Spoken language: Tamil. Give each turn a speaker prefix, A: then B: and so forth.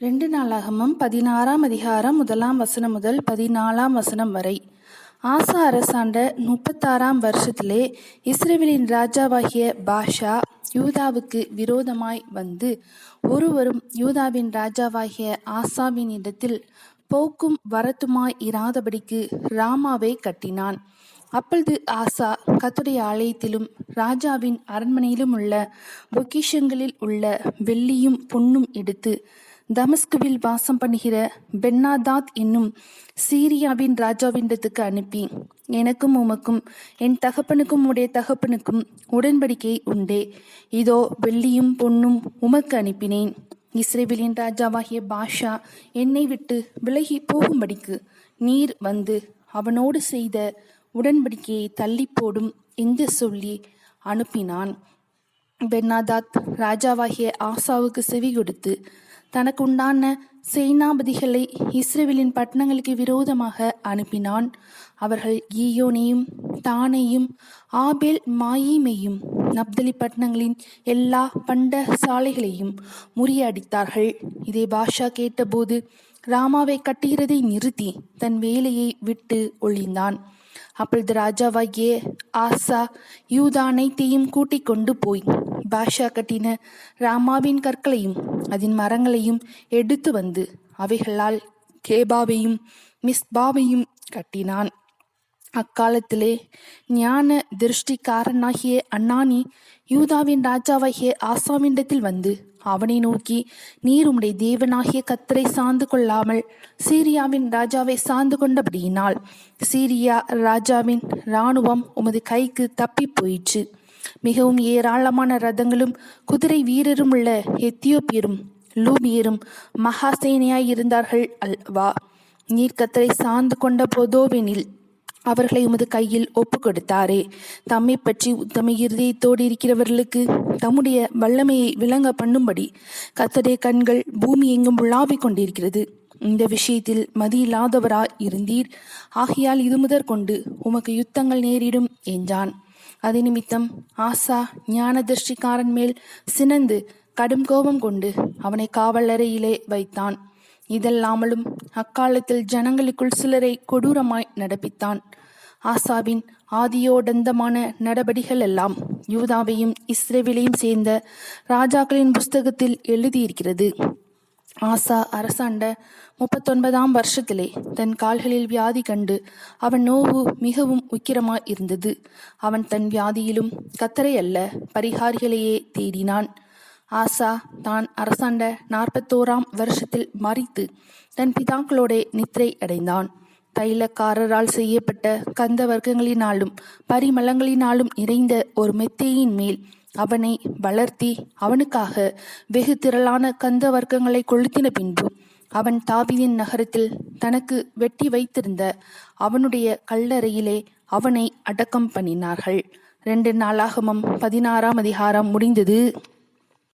A: ரெண்டு நாளாகமும் பதினாறாம் அதிகாரம் முதலாம் வசனம் முதல் பதினாலாம் வசனம் வரை. ஆசா அரசாண்ட முப்பத்தாறாம் வருஷத்திலே இஸ்ரேலின் ராஜாவாகிய பாஷா யூதாவுக்கு விரோதமாய் வந்து ஒருவரும் யூதாவின் ராஜாவாகிய ஆசாவின் இடத்தில் போக்கும் வரத்துமாய் இராதபடிக்கு ராமாவை கட்டினான். அப்பொழுது ஆசா கத்துடைய ஆலயத்திலும் ராஜாவின் அரண்மனையிலும் உள்ள பொக்கிஷங்களில் உள்ள வெள்ளியும் பொன்னும் எடுத்து தமஸ்குவில் வாசம் பண்ணுகிற பென்னாதாத் என்னும் சீரியாவின் ராஜாவின்றத்துக்கு அனுப்பி எனக்கும் உமக்கும் என் தகப்பனுக்கும் உடைய தகப்பனுக்கும் உடன்படிக்கை உண்டே. இதோ வெள்ளியும் பொன்னும் உமக்கு அனுப்பினேன். இஸ்ரேவேலின் ராஜாவாகிய பாஷா என்னை விட்டு விலகி போகும்படிக்கு நீர் வந்து அவனோடு செய்த உடன்படிக்கையை தள்ளி போடும் என்று சொல்லி அனுப்பினான். பென்னாதாத் ராஜாவாகிய ஆசாவுக்கு செவி கொடுத்து தனக்கு உண்டான சேனாபதிகளை இஸ்ரேவேலின் பட்டணங்களுக்கு விரோதமாக அனுப்பினான். அவர்கள் ஈயோனையும் தானையும் ஆபேல் மாயீமையும் நப்தலி பட்டணங்களின் எல்லா பண்ட சாலைகளையும் முறியடித்தார்கள் இதை பாஷா கேட்டபோது ராமாவை கட்டுகிறதை நிறுத்தி தன் வேலையை விட்டு ஒளிந்தான் அப்பொழுது ராஜாவாகிய ஆசா யூதா அனைத்தையும் கூட்டிக் கொண்டு போய் பாஷா கட்டின ராமாவின் கற்களையும் அதன் மரங்களையும் எடுத்து வந்து அவைகளால் கேபாவையும் மிஸ்பாவையும் கட்டினான். அக்காலத்திலே ஞான திருஷ்டிக்காரனாகிய அண்ணானி யூதாவின் ராஜாவாகிய ஆசாவினிடத்தில் வந்து அவனை நோக்கி நீர் உம்முடைய தேவனாகிய கத்தரை சார்ந்து கொள்ளாமல் சீரியாவின் ராஜாவை சார்ந்து கொண்டபடியினால் சீரியா ராஜாவின் இராணுவம் உமது கைக்கு தப்பி போயிற்று. மிகவும் ஏராளமான ரதங்களும் குதிரை வீரரும் உள்ள எத்தியோப்பியரும் லூபியரும் மகாசேனையாய் இருந்தார்கள் அல்வா நீர் கத்தரை சார்ந்து கொண்ட போதோவெனில் அவர்களை உமது கையில் ஒப்பு கொடுத்தாரே தம்மை பற்றி உத்தம இருதயத்தோடு இருக்கிறவர்களுக்கு தம்முடைய வல்லமையை விளங்க பண்ணும்படி கத்தடைய கண்கள் பூமி எங்கும் உலாவிக் கொண்டிருக்கிறது. இந்த விஷயத்தில் மதியில்லாதவரா இருந்தீர்? ஆகையால் இது முதற் கொண்டு உமக்கு யுத்தங்கள் நேரிடும் என்றான். அது நிமித்தம் ஆசா ஞான திருஷ்டிக்காரன் மேல் சினந்து கடும் கோபம் கொண்டு அவனை காவலறையிலே வைத்தான் இதல்லாமலும் அக்காலத்தில் ஜனங்களுக்குள் சிலரை கொடூரமாய் நடப்பித்தான் ஆசாவின் ஆதியோடந்தமான நடபடிகள் எல்லாம் யூதாவையும் இஸ்ரேவிலையும் சேர்ந்த ராஜாக்களின் புஸ்தகத்தில் எழுதியிருக்கிறது ஆசா அரசாண்ட முப்பத்தொன்பதாம் வருஷத்திலே தன் கால்களில் வியாதி கண்டு அவன் நோவு மிகவும் உக்கிரமாய் இருந்தது. அவன் தன் வியாதியிலும் கத்தரை அல்ல பரிகாரிகளையே தேடினான். ஆசா தான் அரசாண்ட நாற்பத்தோராம் வருஷத்தில் மறித்து தன் பிதாக்களோட நித்திரை அடைந்தான். தைலக்காரரால் செய்யப்பட்ட கந்த வர்க்கங்களினாலும் பரிமளங்களினாலும் நிறைந்த ஒரு மெத்தையின் மேல் அவனை வளர்த்தி அவனுக்காக வெகு திரளான கந்த வர்க்கங்களை கொளுத்தின பின்பு அவன் தாபியின் நகரத்தில் தனக்கு வெட்டி வைத்திருந்த அவனுடைய கல்லறையிலே அவனை அடக்கம் பண்ணினார்கள். ரெண்டு நாளாகமம் பதினாறாம் அதிகாரம் முடிந்தது.